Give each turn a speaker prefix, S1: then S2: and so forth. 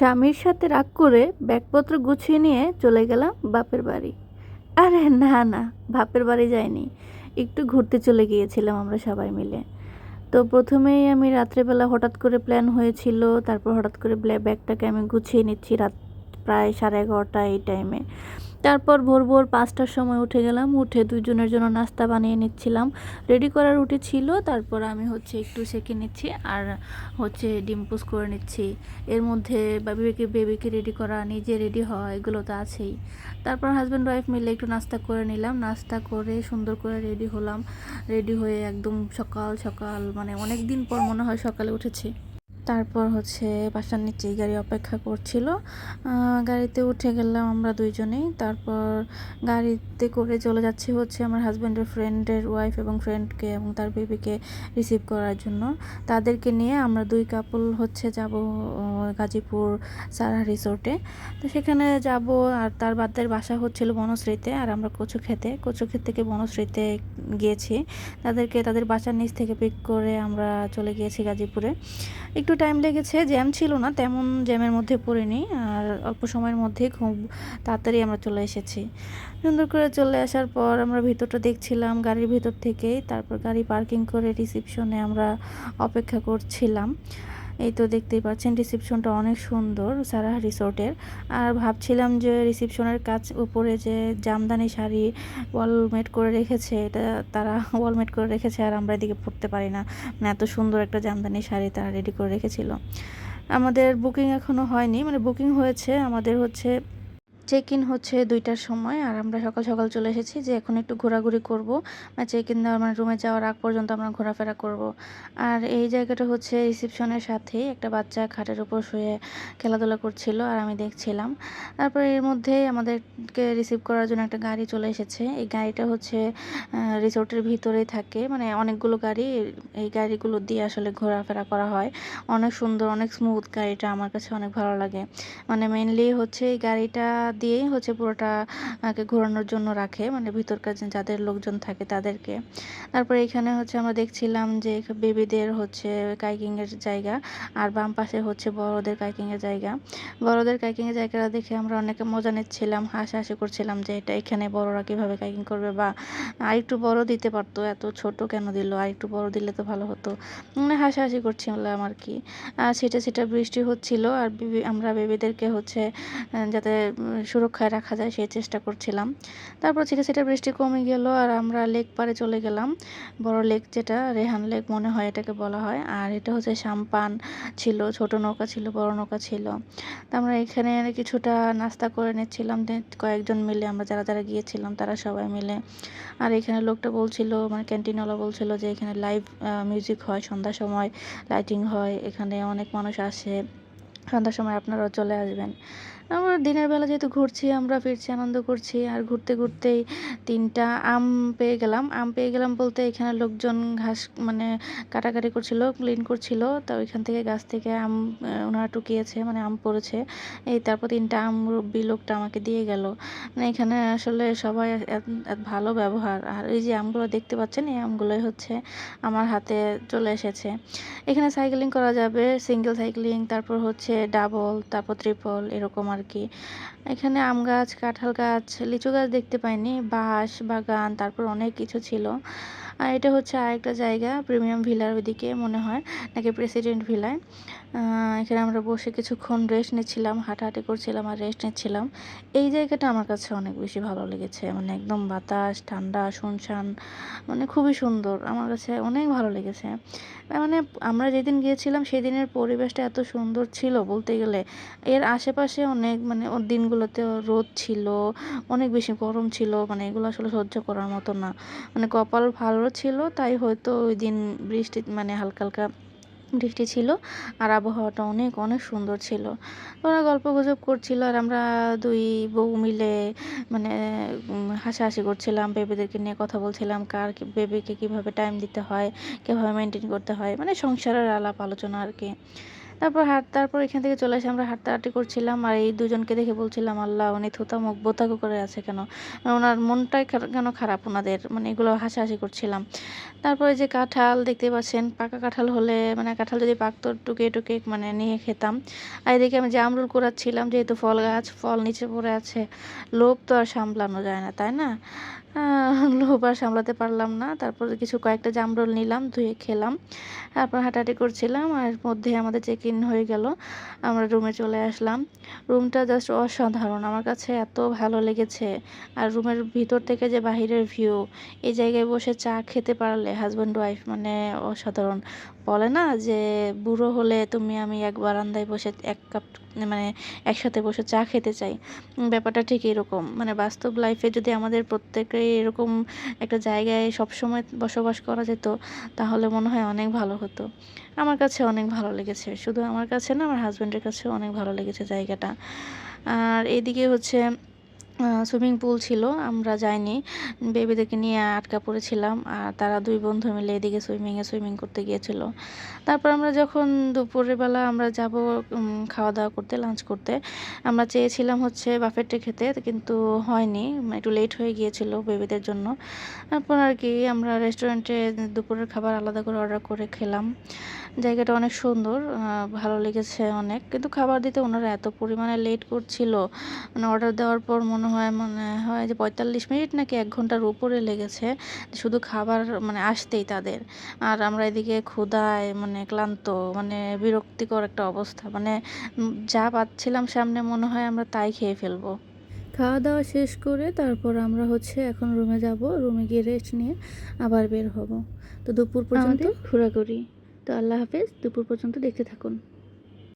S1: স্বামীর সাথে রাগ করে ব্যাগপত্র গুছিয়ে নিয়ে চলে গেলাম বাপের বাড়ি। আরে না না, বাপের বাড়ি যাইনি। একটু ঘুরতে চলে গিয়েছিলাম আমরা সবাই মিলে। তো প্রথমেই আমি রাত্রেবেলা হঠাৎ করে প্ল্যান হয়েছিল, তারপর হঠাৎ করে ব্যাগটাকে আমি গুছিয়ে নিচ্ছি রাত প্রায় সাড়ে এগারোটা এই টাইমে তারপর ভোর ভোর পাঁচটার সময় উঠে গেলাম, উঠে দুজনের জন্য নাস্তা বানিয়ে নিচ্ছিলাম। রেডি করার রুটি ছিল, তারপর আমি হচ্ছে একটু সেঁকে নিচ্ছি আর হচ্ছে ডিম পোস্ট করে নিচ্ছি। এর মধ্যে বেবিকে বেবিকে রেডি করা, নিজে রেডি হওয়া, এগুলো তো আছেই। তারপর হাজব্যান্ড ওয়াইফ মিলে একটু নাস্তা করে নিলাম, নাস্তা করে সুন্দর করে রেডি হলাম। রেডি হয়ে একদম সকাল সকাল মানে অনেক দিন পর মনে হয় সকালে উঠেছি। তারপর হচ্ছে বাসার নিচেই গাড়ি অপেক্ষা করছিল। গাড়িতে উঠে গেলাম আমরা দুইজনেই। তারপর গাড়িতে করে চলে যাচ্ছি হচ্ছে আমার হাজব্যান্ডের ফ্রেন্ডের ওয়াইফ এবং ফ্রেন্ডকে এবং তার বেবিকে রিসিভ করার জন্য। তাদেরকে নিয়ে আমরা দুই কাপল হচ্ছে যাব গাজীপুর সারা রিসোর্টে তো সেখানে যাব আর তার বাদের বাসা হচ্ছিল বনশ্রীতে আর আমরা কচু খেতে কচু ক্ষেত থেকে বনশ্রীতে গিয়েছি। তাদেরকে তাদের বাসার নিচ থেকে পিক করে আমরা চলে গিয়েছি গাজীপুরে। একটু টাইম লেগেছে জ্যাম ছিল না, তেমন জ্যামের মধ্যে পড়িনি, আর অল্প সময়ের মধ্যে খুব তাড়াতাড়ি আমরা চলে এসেছি। সুন্দর করে চলে আসার পর আমরা ভিতরটা দেখছিলাম, গাড়ির ভিতর থেকেই, তারপর গাড়ি পার্কিং করে রিসিপশনে আমরা অপেক্ষা করছিলাম। এই তো দেখতেই পাচ্ছেন রিসিপশনটা অনেক সুন্দর সারা রিসোর্টের। আর ভাবছিলাম যে রিসিপশনের কাজ উপরে যে জামদানি শাড়ি ওয়ালমেট করে রেখেছে, এটা তারা ওয়ালমেট করে রেখেছে আর আমরা এদিকে পড়তে পারি না। মানে এত সুন্দর একটা জামদানি শাড়ি তারা রেডি করে রেখেছিল। আমাদের বুকিং এখনও হয়নি মানে বুকিং হয়েছে, আমাদের হচ্ছে চেক ইন হচ্ছে দুইটার সময়, আর আমরা সকাল সকাল চলে এসেছি যে এখন একটু ঘোরাঘুরি করব। মানে চেক ইন দেওয়ার মানে রুমে যাওয়ার আগ পর্যন্ত আমরা ঘোরাফেরা করব। আর এই জায়গাটা হচ্ছে রিসেপশনের সাথেই একটা বাচ্চা খাটের উপর শুয়ে খেলাধুলা করছিল আর আমি দেখছিলাম। তারপর এর মধ্যেই আমাদেরকে রিসিভ করার জন্য একটা গাড়ি চলে এসেছে। এই গাড়িটা হচ্ছে রিসোর্টের ভিতরেই থাকে। মানে অনেকগুলো গাড়ি, এই গাড়িগুলো দিয়ে আসলে ঘোরাফেরা করা হয়। অনেক সুন্দর, অনেক স্মুথ গাড়িটা আমার কাছে অনেক ভালো লাগে। মানে মেনলি হচ্ছে এই গাড়িটা দিয়েই হচ্ছে পুরোটা, আগে ঘোরানোর জন্য রাখে। মানে ভিতরকার যাদের লোকজন থাকে তাদেরকে। তারপরে এখানে হচ্ছে আমরা দেখছিলাম যে বেবিদের হচ্ছে কাইকিংয়ের জায়গা আর বাম পাশে হচ্ছে বড়দের কাইকিংয়ের জায়গা। বড়দের কাইকিংয়ের জায়গাটা দেখে আমরা অনেকে মজা নিচ্ছিলাম, হাসাহাসি করছিলাম যে এটা এখানে বড়রা কীভাবে কাইকিং করবে বা আরেকটু বড় দিতে পারতো, এত ছোট কেন দিল? আরেকটু বড় দিলে তো ভালো হতো। মানে হাসাহাসি করছিলাম আর কি। আর সেটা সেটা বৃষ্টি হচ্ছিল আর আমরা বেবিদেরকে হচ্ছে যাতে সুরক্ষায় রাখা যায়, সেই চেষ্টা করছিলাম। তারপর ছিটে ছিটে বৃষ্টি কমে গেল আর আমরা লেক পারে চলে গেলাম। বড় লেক যেটা, রেহান লেক মনে হয় এটাকে বলা হয়। আর এটা হচ্ছে সাম্পান ছিল, ছোট নৌকা ছিল, বড় নৌকা ছিল। তা আমরা এখানে কিছুটা নাস্তা করে নিচ্ছিলাম কয়েকজন মিলে আমরা যারা যারা গিয়েছিলাম তারা সবাই মিলে। আর এখানে লোকটা বলছিল মানে ক্যান্টিনওয়ালা বলছিল যে এখানে লাইভ মিউজিক হয়, সন্ধ্যার সময় লাইটিং হয়, এখানে অনেক মানুষ আসে। সন্ধ্যার সময় আপনারাও চলে আসবেন। আমরা দিনের বেলা যেহেতু ঘুরছি, আমরা ফিরছি, আনন্দ করছি, আর ঘুরতে ঘুরতেই তিনটা আম পেয়ে গেলাম। আম পেয়ে গেলাম বলতে এখানে লোকজন ঘাস মানে কাটাকাটি করছিল, ক্লিন করছিল। তো ওইখান থেকে গাছ থেকে আম ওনারা টুকিয়েছে মানে আম পড়েছে। এই তারপর তিনটা আম রব্বি লোকটা আমাকে দিয়ে গেল। মানে এখানে আসলে সবাই ভালো ব্যবহার। আর এই যে আমগুলো দেখতে পাচ্ছেন, এই আমগুলোই হচ্ছে আমার হাতে চলে এসেছে। এখানে সাইকেলিং করা যাবে, সিঙ্গেল সাইকেলিং, তারপর হচ্ছে ডাবল, তারপর ট্রিপল এরকম আর কি এখানে আম গাছ, কাঁঠাল গাছ, লিচু গাছ দেখতে পাইনি। বাঁশ, বাগান, তারপর অনেক কিছু ছিল। আর এটা হচ্ছে আরেকটা জায়গা, প্রিমিয়াম ভিলার ওইদিকে মনে হয়, নাকি প্রেসিডেন্ট ভিলায়। এখানে আমরা বসে কিছুক্ষণ রেস্ট নিচ্ছিলাম, হাঁটাহাঁটি করছিলাম আর রেস্ট নিচ্ছিলাম। এই জায়গাটা আমার কাছে অনেক বেশি ভালো লেগেছে মানে একদম বাতাস, ঠান্ডা, শুনশান মানে খুবই সুন্দর, আমার কাছে অনেক ভালো লেগেছে। মানে আমরা যেদিন গিয়েছিলাম সেদিনের পরিবেশটা এত সুন্দর ছিল বলতে গেলে। এর আশেপাশে অনেক মানে ওর দিনগুলোতে রোদ ছিল, অনেক বেশি গরম ছিল মানে এগুলো আসলে সহ্য করার মতো না। মানে কপাল ভালো ছিল, তাই হয়তো ওই দিন বৃষ্টি মানে হালকা হালকা বৃষ্টি ছিল আর আবহাওয়াটা অনেক অনেক সুন্দর ছিল। ওরা গল্প গুজব করছিল আর আমরা দুই বউ মিলে মানে হাসাহাসি করছিলাম, বেবিদেরকে নিয়ে কথা বলছিলাম, কার বেবিকে কীভাবে টাইম দিতে হয়, কীভাবে মেনটেন করতে হয় মানে সংসারের আলাপ আলোচনা আর কি। তারপর হাঁট, তারপর এখান থেকে চলে এসে আমরা হাঁটাহাঁটি করছিলাম আর এই দুজনকে দেখে বলছিলাম, আল্লাহ, উনি থুতা মুখ বোতাকু করে আছে কেন? মানে ওনার মনটাই কেন খারাপ ওনাদের? মানে এগুলো হাসাহাসি করছিলাম। তারপরে যে কাঁঠাল দেখতে পাচ্ছেন, পাকা কাঁঠাল হলে মানে কাঁঠাল যদি পাকতো, টুকে টুকে মানে নিয়ে খেতাম। আর এদিকে আমি জামরুল কুড়াচ্ছিলাম, যেহেতু ফল গাছ, ফল নিচে পড়ে আছে, লোভ তো আর সামলানো যায় না, তাই না? লোভ আর সামলাতে পারলাম না। তারপর কিছু কয়েকটা জামরুল নিলাম, ধুয়ে খেলাম। তারপর হাঁটাহাঁটি করছিলাম, আর মধ্যে আমাদের চেক ইন হয়ে গেল, আমরা রুমে চলে আসলাম। রুমটা জাস্ট অসাধারণ, আমার কাছে এত ভালো লেগেছে। আর রুমের ভিতর থেকে যে বাহিরের ভিউ এই জায়গায় বসে চা খেতে পারলে হাজব্যান্ড ওয়াইফ মানে অসাধারণ। বলে না যে, বুড়ো হলে তুমি আমি এক বারান্দায় বসে এক কাপ মানে একসাথে বসে চা খেতে চাই। ব্যাপারটা ঠিক এরকম। মানে বাস্তব লাইফে যদি আমাদের প্রত্যেকেই এরকম একটা জায়গায় সবসময় বসবাস করা যেত, তাহলে মনে হয় অনেক ভালো হতো। আমার কাছে অনেক ভালো লেগেছে। শুধু আমার কাছে না, আমার হাজব্যান্ডের কাছেও অনেক ভালো লেগেছে জায়গাটা। আর এদিকে হচ্ছে সুইমিং পুল ছিল, আমরা যাইনি। বেবিদেরকে নিয়ে আটকা পড়েছিলাম আর তারা দুই বন্ধু মিলে এদিকে সুইমিংয়ে সুইমিং করতে গিয়েছিল। তারপর আমরা যখন দুপুরের বেলা আমরা যাব খাওয়া দাওয়া করতে লাঞ্চ করতে, আমরা চেয়েছিলাম হচ্ছে বাফেটে খেতে, কিন্তু হয়নি, একটু লেট হয়ে গিয়েছিল বেবিদের জন্য। তারপর আর কি, আমরা রেস্টুরেন্টে দুপুরের খাবার আলাদা করে অর্ডার করে খেলাম। জায়গাটা অনেক সুন্দর ভালো লেগেছে অনেক, কিন্তু খাবার দিতে ওনারা এত পরিমাণে লেট করছিল। মানে অর্ডার দেওয়ার পর মনে হয় মনে হয় যে পঁয়তাল্লিশ মিনিট নাকি এক ঘণ্টার উপরে লেগেছে শুধু খাবার মানে আসতেই তাদের। আর আমরা এদিকে ক্ষুধায় মানে ক্লান্ত মানে বিরক্তিকর একটা অবস্থা। মানে যা পাচ্ছিলাম সামনে মনে হয় আমরা তাই খেয়ে ফেলব। খাওয়া দাওয়া শেষ করে তারপর আমরা হচ্ছে এখন রুমে যাব। রুমে গিয়ে রেস্ট নিয়ে আবার বের হব। তো দুপুর পর্যন্ত ঘোরাঘুরি। তো আল্লাহ হাফেজ দুপুর পর্যন্ত দেখতে থাকুন।